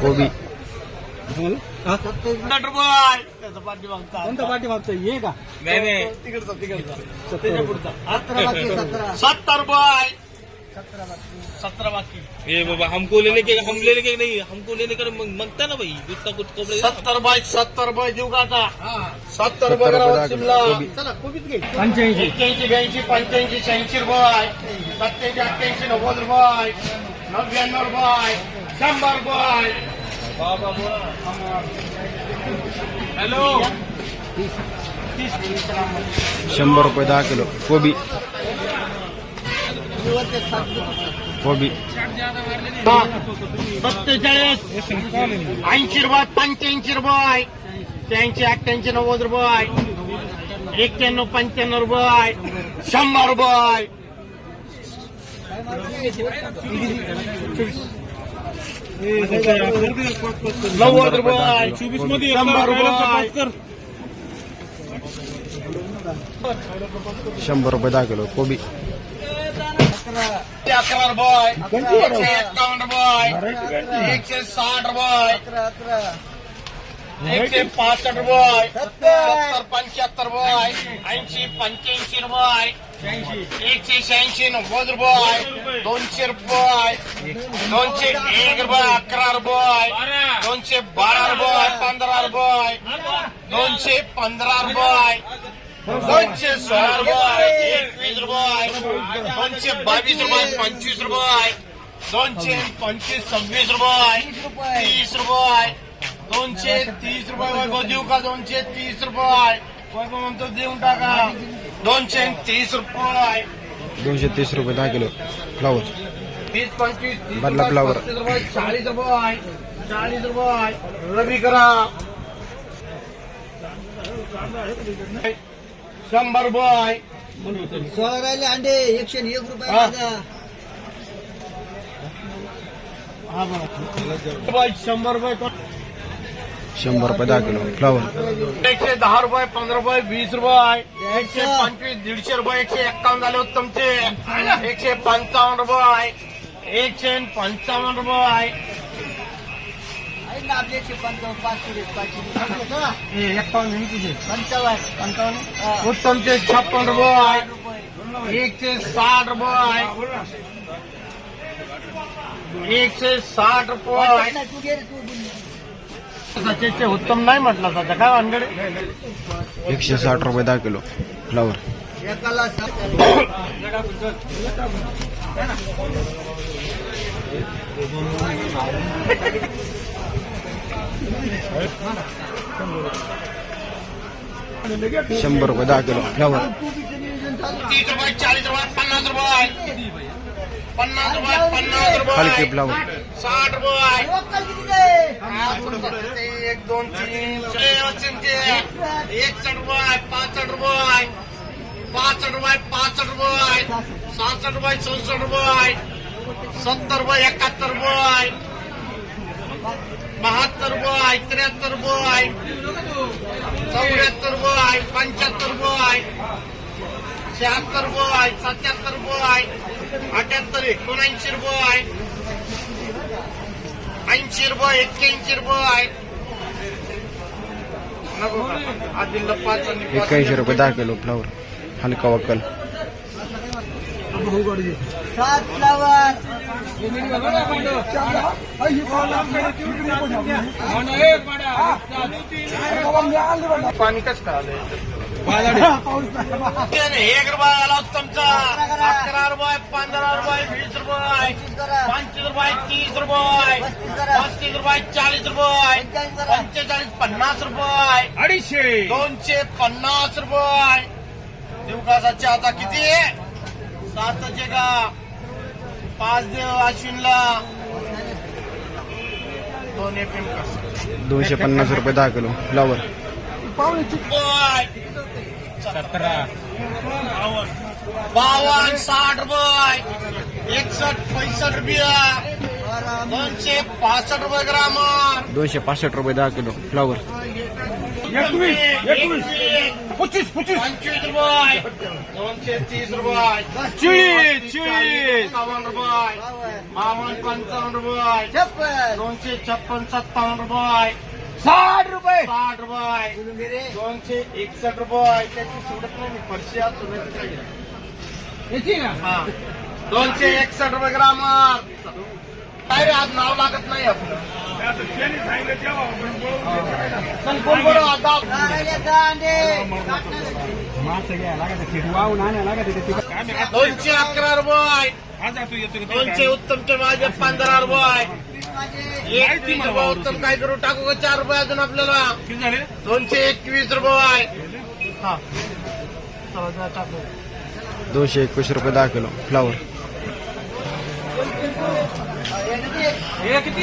कोबी कोणता पाठी मागतोय हे का नाही नाही तिकडचा तिकडचा त्याच्या सत्तर बाय सत्रह बाकी ये बाबा हमको लेने के हम लेने के नहीं हमको लेने का मग- माँगता ना भाई जितना कुछ कपड़े सत्तर बाय सत्तर बाय देऊ का आता सत्तर रुपये शिमला. पंच्याऐंशी एक्क्याऐंशी ब्याऐंशी पंच्याऐंशी शहाऐंशी रुपये। सत्याऐंशी अठ्ठ्याऐंशी नव्वद रुपये। नव्याण्णव रुपये। शंभर रुपये। हॅलो। शंभर रुपये दहा किलो कोबी। कोबी सत्तेचाळीस ऐंशी रुपये अठ्ठ्याऐंशी नव्वद रुपये एक्क्याण्णव पंच्याण्णव रुपये शंभर रुपये नव्वद रुपये चोवीस मध्ये शंभर रुपये शंभर रुपये किलो कोबी अकरा रुपये एकशे एक्कावन्न रुपये एकशे साठ रुपये एकशे पासष्ट रुपये सत्तर। पंच्याहत्तर रुपये ऐंशी पंच्याऐंशी रुपये एकशे शहाऐंशी नव्वद रुपये दोनशे रुपये दोनशे एक रुपये अकरा रुपये दोनशे बारा रुपये पंधरा रुपये दोनशे पंधरा रुपये रुपये रुपये रुपये दोनशे तीस रुपये दहा किलो फ्लावर तीस पंचवीस बदला फ्लावर. चाळीस रुपये चाळीस रुपये रवी करा शंभर रुपये सोळा राहिले अंडे एकशे एक रुपये हा. माझा. शंभर रुपये कोण- शंभर रुपये दहा किलो. फ्लावर एकशे दहा रुपये पंधरा रुपये वीस रुपये. एकशे पंचवीस दीडशे रुपये एकशे एक्कावन्न झाले होते तुमचे एकशे पंचावन्न रुपये. एकशे पंचावन्न रुपये. हे. हा. उत्तमचे छप्पन रुपये साठ रुपये. एकशे साठ रुपये एकशे साठ रुपये उत्तम नाही म्हटलं काय वानगडे एकशे साठ रुपये दहा किलो. फ्लावर. एकाला. शंभर रुपये दहा किलो. फ्लावर तीस रुपये चाळीस रुपये पन्नास रुपये. पन्नास रुपये पन्नास हलके रुपये साठ रुपये? एक दोन तीन. एकसठ रुपये पासष्ट रुपये. पासष्ट रुपये पासष्ट रुपये. सहासष्ट रुपये चौसष्ट रुपये. सत्तर रुपये एकाहत्तर रुपये. बहात्तर रुपये त्र्याहत्तर रुपये चौऱ्याहत्तर रुपये पंच्याहत्तर रुपये शहात्तर रुपये सत्याहत्तर रुपये अठ्याहत्तर एकोणऐंशी रुपये ऐंशी रुपये एक्क्याऐंशी रुपये नको? आदिलला पाच. एक्क्याऐंशी रुपये दहा किलो फ्लावर हलका वक्कल सात फ्लावर पाणी कसं आलंय एक रुपये आला होता तुमचा अकरा रुपये पंधरा रुपये वीस रुपये पंचवीस रुपये तीस रुपये पस्तीस रुपये चाळीस रुपये पंचेचाळीस पन्नास रुपये अडीचशे. दोनशे पन्नास रुपये. दिवकासाचे आता किती आहे? सातचे का पाच देव अश्विनला दोन एफ एम दोनशे पन्नास रुपये दहा किलो. फ्लावर सतरा. बावन्न साठ रुपये. एकसठ पैसष्ट रुपया. दोनशे पासष्ट रुपये ग्राम दोनशे पासष्ट रुपये दहा किलो. फ्लावर एकवीस. एकवीस पंचवीस पंचवीस रुपये दोनशे तीस रुपये चोळीस, चोळीस. एकावन्न रुपये बावन्न पंचावन्न रुपये छप्पन दोनशे छप्पन सत्तावन्न रुपये साठ रुपये साठ रुपये दोनशे एकसष्ट रुपये त्याची सोडत नाही मी फरशी आज नाही. हा. दोनशे एकसष्ट रुपये ग्राम काय रे आज नाव लागत नाही आपलं दोनशे अकरा रुपये दोनशे उत्तमचे माझे पंधरा रुपये एक वीस रुपये उत्तम काय करू? टाकू का चार रुपये अजून आपल्याला? दोनशे एकवीस रुपये हा. चला जा टाकू. दोनशे एकवीस रुपये दहा किलो फ्लावर हे किती?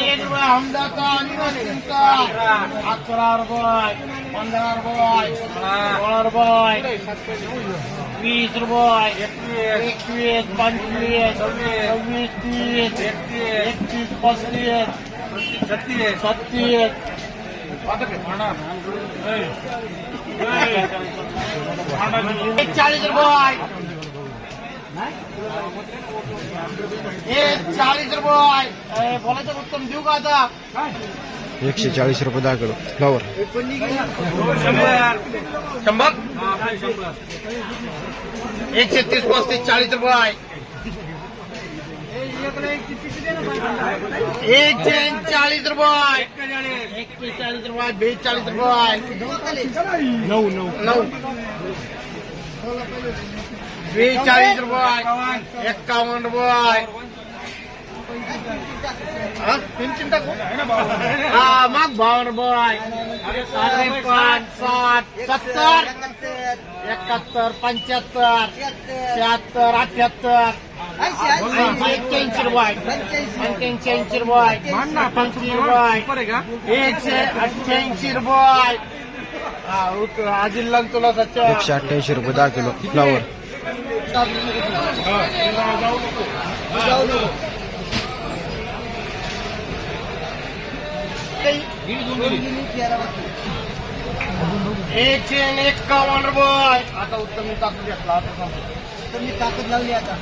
एक रुपये हमदाचा आणि वस्तीचा. अकरा रुपये पंधरा रुपये सोळा रुपये वीस रुपये एकवीस पंचवीस सव्वीस तीस एकतीस पस्तीस छत्तीस एक चाळीस रुपये एकशे चाळीस रुपये दहा किलो फ्लावर शंभर? एकशे तीस पस्तीस चाळीस रुपये एकशे चाळीस रुपये एकशे चाळीस रुपये बेचाळीस रुपये नऊ नऊ नऊ. बेचाळीस रुपये एक्कावन्न रुपये. पेन्शन टाकू? हा मग बावन्न रुपये. साडे पाच साठ सत्तर. एकाहत्तर पंच्याहत्तर. शहात्तर अठ्याहत्तर. ऐंशी एक्क्याऐंशी रुपये. पंच्याऐंशी ऐंशी रुपये. पंचवीस रुपये. एकशे अठ्ठ्याऐंशी रुपये. एकशे अठ्ठ्याऐंशी रुपये दहा किलो फ्लावर एकशे एक्कावन्न रुपये. आता उत्तम टाकू घेतला आता सांगतो. उत्तम ताकद लावली आता.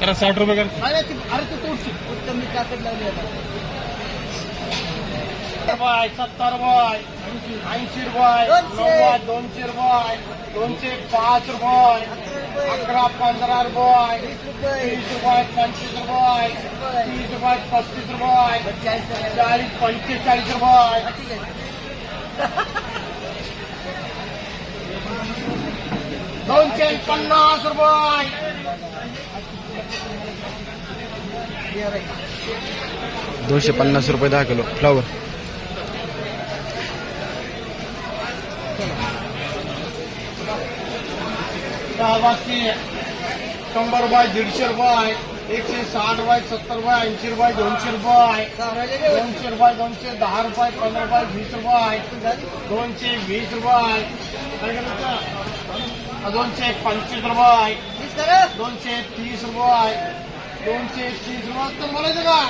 करा साठ रुपये कर. अरे ती- अरे तू तोडशी. उत्तम ताकद लावली आता. रुपये सत्तर रुपये ऐंशी रुपये. नव्वद दोनशे रुपये दोनशे पाच रुपये अकरा पंधरा रुपये तीस रुपये. पंचवीस रुपये तीस रुपये. पस्तीस रुपये चाळीस चाळीस पंचेचाळीस रुपये. दोनशे पन्नास रुपये. दोनशे पन्नास रुपये दहा किलो. फ्लावर सहाशे शंभर रुपये दीडशे रुपये एकशे साठ बाय सत्तर रुपये ऐंशी रुपये दोनशे रुपये दोनशे रुपये दोनशे दहा रुपये पंधरा रुपये वीस रुपये दोनशे वीस रुपये दोनशे पंचवीस रुपये दोनशे तीस रुपये दोनशे तीस रुपये तर बोलायचं का?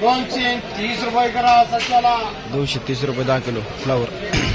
दोनशे तीस रुपये करा सध्याला. दोनशे तीस रुपये दहा किलो फ्लावर